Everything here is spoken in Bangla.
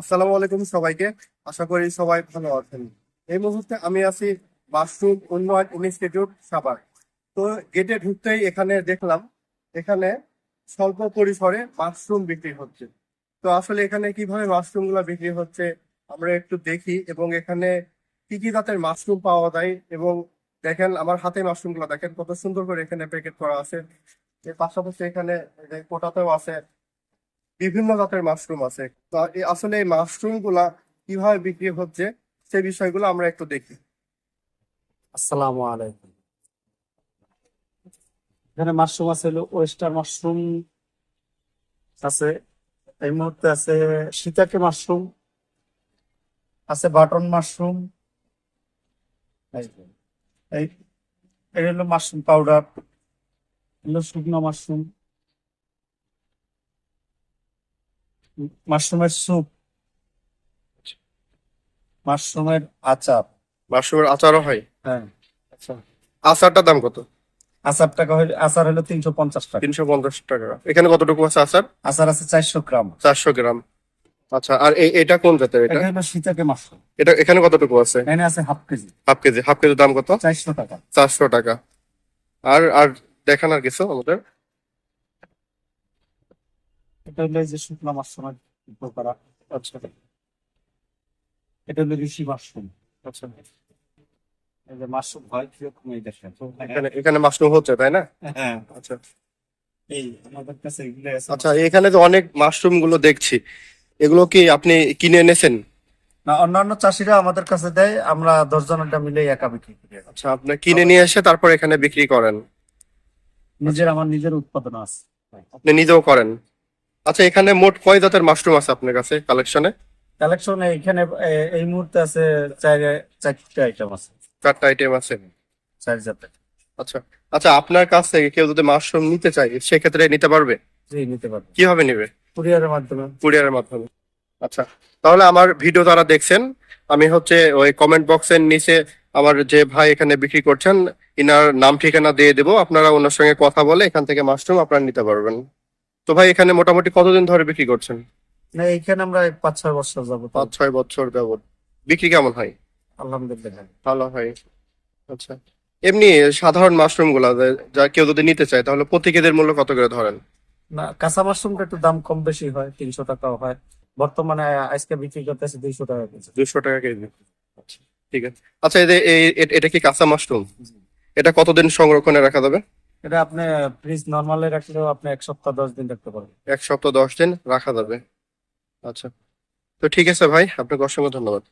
আসসালামু আলাইকুম সবাইকে। আশা করি সবাই ভালো আছেন। এই মুহূর্তে আমি আছি মাশরুম উন্নয়ন ইনস্টিটিউট সাভার। তো গেটে ঢুকতেই এখানে দেখলাম, এখানে স্বল্প পরিসরে মাশরুম বিক্রি হচ্ছে। তো আসলে এখানে কীভাবে মাশরুমগুলা বিক্রি হচ্ছে, আমরা একটু দেখি এবং এখানে কি কি জাতের মাশরুম পাওয়া যায় এবং দেখেন আমার হাতে মাশরুমগুলা দেখেন কত সুন্দর করে এখানে প্যাকেট করা আছে। এর পাশাপাশি এখানে কোটাতেও আছে বিভিন্ন জাতের মাশরুম আছে। তো আসলে এই মাশরুমগুলা কীভাবে বিক্রি হচ্ছে সেই বিষয়গুলো আমরা একটু দেখি। আসসালামু আলাইকুম। এখানে মাশরুম আছে ওয়েস্টার মাশরুম আছে এই মুহূর্তে আছে সীতাকে মাশরুম আছে বাটন মাশরুম এই এই হলো মাশরুম পাউডার হলো শুকনো মাশরুম মাশরুমের স্যুপ। মাশরুমের আচার। মাশরুমের আচারও হয়? হ্যাঁ। আচ্ছা। আচারটার দাম কত? আচার টাকা হইলে আচার হলো তিনশো পঞ্চাশ টাকা। তিনশো পঞ্চাশ টাকা। এখানে কতটুকু আছে আচার? আচার আছে চারশো গ্রাম। চারশো গ্রাম। আচ্ছা আর এই এটা কোন জাতের এটা? এটা হলো মাশরুম। এটা এখানে কতটুকু আছে? এখানে আছে half kg. Half kg. Half কেজির দাম কত? চারশো টাকা। চারশো টাকা। আর আর দেখান আর কিছু আমাদের? এটা হলো যে শুকনো মাশরুমের উপর করা আচ্ছা এটা হলো ঋষি মাশরুম আচ্ছা। এই যে মাশরুম হয় কীরকম এই দেখেন। এখানে এখানে মাশরুম হচ্ছে তাই না? হ্যাঁ। আচ্ছা। এই আমাদের কাছে এগুলো আচ্ছা এখানে তো অনেক মাশরুমগুলো দেখছি এগুলো কি আপনি কিনে এনেছেন? না অন্যান্য চাষিরা আমাদের কাছে দেয় আমরা দশ জনেরটা মিলে একা বিক্রি করি। আচ্ছা আপনি কিনে নিয়ে এসে তারপর এখানে বিক্রি করেন। নিজের আমার নিজের উৎপাদন আছে। আপনি নিজেও করেন? আচ্ছা এখানে মোট কয় জাতের মাশরুম আছে আপনার কাছে কালেকশনে কালেকশন এখানে এই মুহূর্তে আছে চার চারটে আইটেম আছে। চারটা আইটেম আছে। চার জাতের। আচ্ছা আচ্ছা আপনার কাছ থেকে কেউ যদি মাশরুম নিতে চায় সেক্ষেত্রে নিতে পারবে? জি নিতে পারবে। কীভাবে নেবে? কুরিয়ারের মাধ্যমে। কুরিয়ারের মাধ্যমে। আচ্ছা তাহলে আমার ভিডিও যারা দেখছেন আমি হচ্ছে ওই কমেন্ট বক্সের নিচে আমার যে ভাই এখানে বিক্রি করছেন ইনার নাম ঠিকানা দিয়ে দেবো আপনারা ওনার সঙ্গে কথা বলে এখান থেকে মাশরুম আপনারা নিতে পারবেন। তো ভাই এখানে মোটামুটি কতদিন ধরে বিক্রি করছেন? না এইখানে আমরা পাঁচ ছয় বছর যাব পাঁচ ছয় বছর যাবত। বিক্রি কেমন হয়? আলহামদুলিল্লাহ। ভালো হয়। আচ্ছা। এমনি সাধারণ মাশরুমগুলা যা কেউ যদি নিতে চায় তাহলে প্রতি কেজির মূল্য কত করে ধরেন? না কাঁচা মাশরুমটা একটু দাম কম বেশি হয় তিনশো টাকাও হয়। বর্তমানে আজকে বিক্রি করতেছে দুইশো টাকা কেজি। দুশো টাকা কেজি। আচ্ছা ঠিক আছে। আচ্ছা এটা কি কাঁচা মাশরুম? এটা কতদিন সংরক্ষণে রাখা যাবে? এটা আপনি ফ্রিজ নর্মালে রাখলেও আপনি এক সপ্তাহ, দশ দিন রাখতে পারবেন। এক সপ্তাহ, দশ দিন রাখা যাবে। আচ্ছা। তো ঠিক আছে ভাই, আপনাকে অসংখ্য ধন্যবাদ।